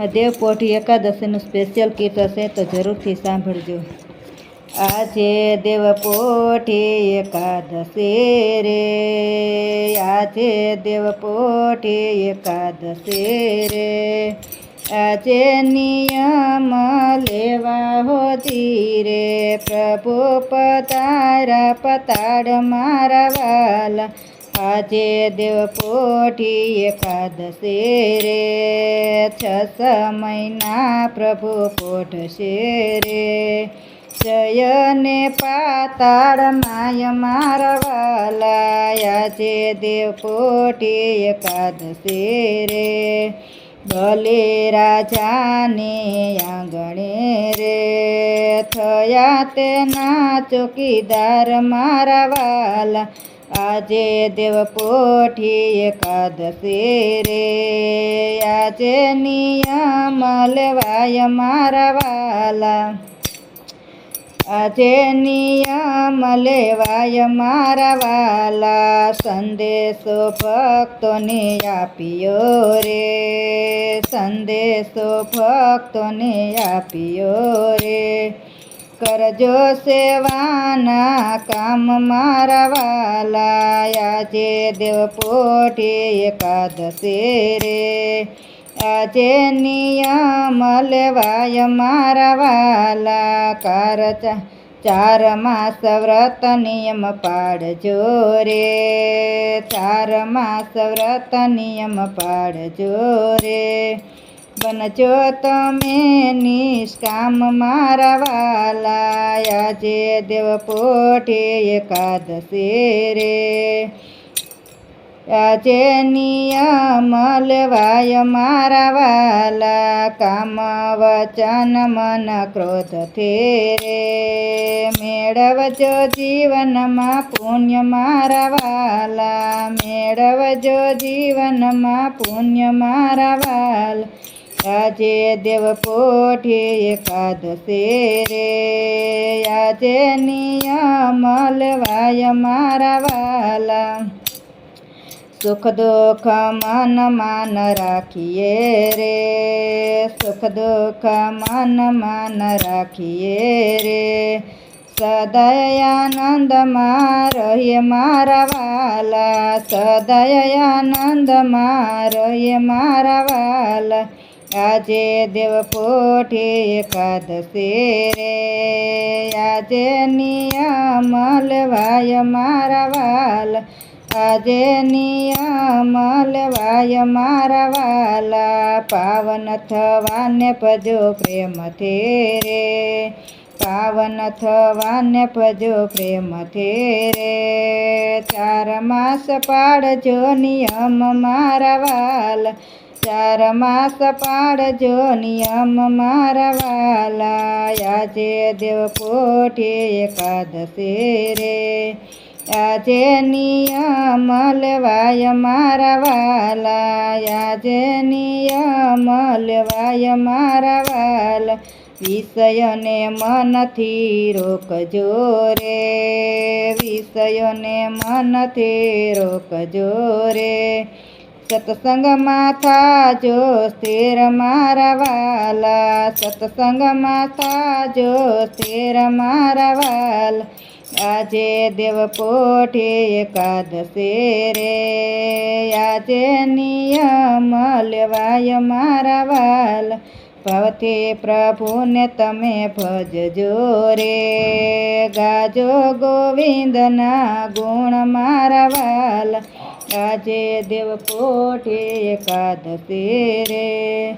આ દેવપોઢી એકાદશીનું special kit હશે તો જરૂરથી સાંભળજો. આજે દેવપોઢી એકાદશી રે આજે દેવપોઢી એકાદશી રે આજે નિયમ લેવા હોતી રે, પ્રભુ પતારા પતાડ મારા વાલા આજે દેવપોઢી એકાદશે રે. છ મહિના પ્રભુ પોઢશે રે જયને પાતાળ માય મારા વાલા આજે દેવપોઢી એકાદશી રે. ભલે રાજાને આંગણે રે. થયા તેના ચોકીદાર મારા વાલા આજે દેવપોઠી એકાદશી રે. આજે નિયમ લેવાય મારા વાલા. આજે નિયમ લેવાય મારા વાલા. સંદેશો ભક્તોને આપ્યો રે. સંદેશો ભક્તોને આપ્યો રે. કરજો સેવાના કામ મારા વાલાયા. છે દેવ પોઠી એકાદશી રે. આજે નિયમ લેવાય મારા વાલા. કાર ચાર માસ વ્રત નિયમ પાડજો રે. ચાર માસ વ્રત નિયમ પાડજો રે. બનજો તમે નિષ્કામ મારા વાલા આજે દેવપોઠી એકાદશી રે. આજે નિયમ લેવાય મારા વાલા, કામ વચન મન ક્રોધથી રે મેળવજો જીવનમાં પુણ્ય મારા વાલા, મેળવજો જીવનમાં પુણ્ય મારા વાલા. આજે દેવપોઠી એકાદશી રે. આજે નિયમ લેવાય મારા વાલા. સુખ દુઃખ મન માન રાખીએ રે. સુખ દુઃખ મન માન રાખીએ રે. સદયાનંદમાં રહીએ મારા વાલા. સદયાનંદમાં રહીએ મારા વાલા. આજે દેવપોઠી એકાદશી રે. આજે નિયમ લેવાય મારા વાલ. આજે નિયમ લેવાય મારા વાલા. પાવન થવાને ભજો પ્રેમથી રે. પાવન થવાને ભજો પ્રેમથી રે. ચાર માસ પાડજો નિયમ મારા વાલા. ચાર માસ પાડજો નિયમ મારા વાલા આજે દેવપોઠી એકાદશી રે. આજે નિયમ લેવાય મારા વાલા આજે નિયમ લેવાય મારા વાલા. વિષયોને મનથી રોકજો રે. વિષયોને મનથી રોકજો રે. સત્સંગમાં થાજો, સ્થિર મારા વાલા. સત્સંગમાં થાજો, સ્થિર મારા વાલા. આજે દેવપોઠી એકાદશી રે. આજે નિયમ લેવાય મારા વાલ. ભવથી પ્રભુને તમે ભજજો રે. ગાજો ગોવિંદના ગુણ મારા વાલ. આજે દેવપોઠી એકાદશી રે.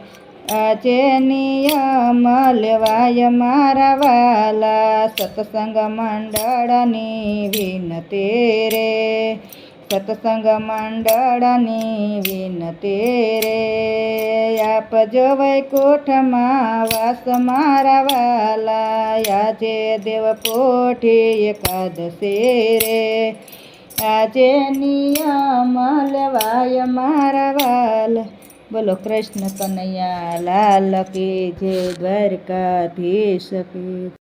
આજે નિયમ લેવાય મારા વાલા સત્સંગ મંડળની વિનતી રે. સત્સંગ મંડળની વિનતી રે. આપજો વૈકુંઠમાં વાસ મારા વાલા, આજે દેવપોઠી એકાદશી રે. આજે નિયમ લેવાય મારા વાલ. બોલો કૃષ્ણ કનૈયા લાલ કે જે દ્વારકાધીશ કી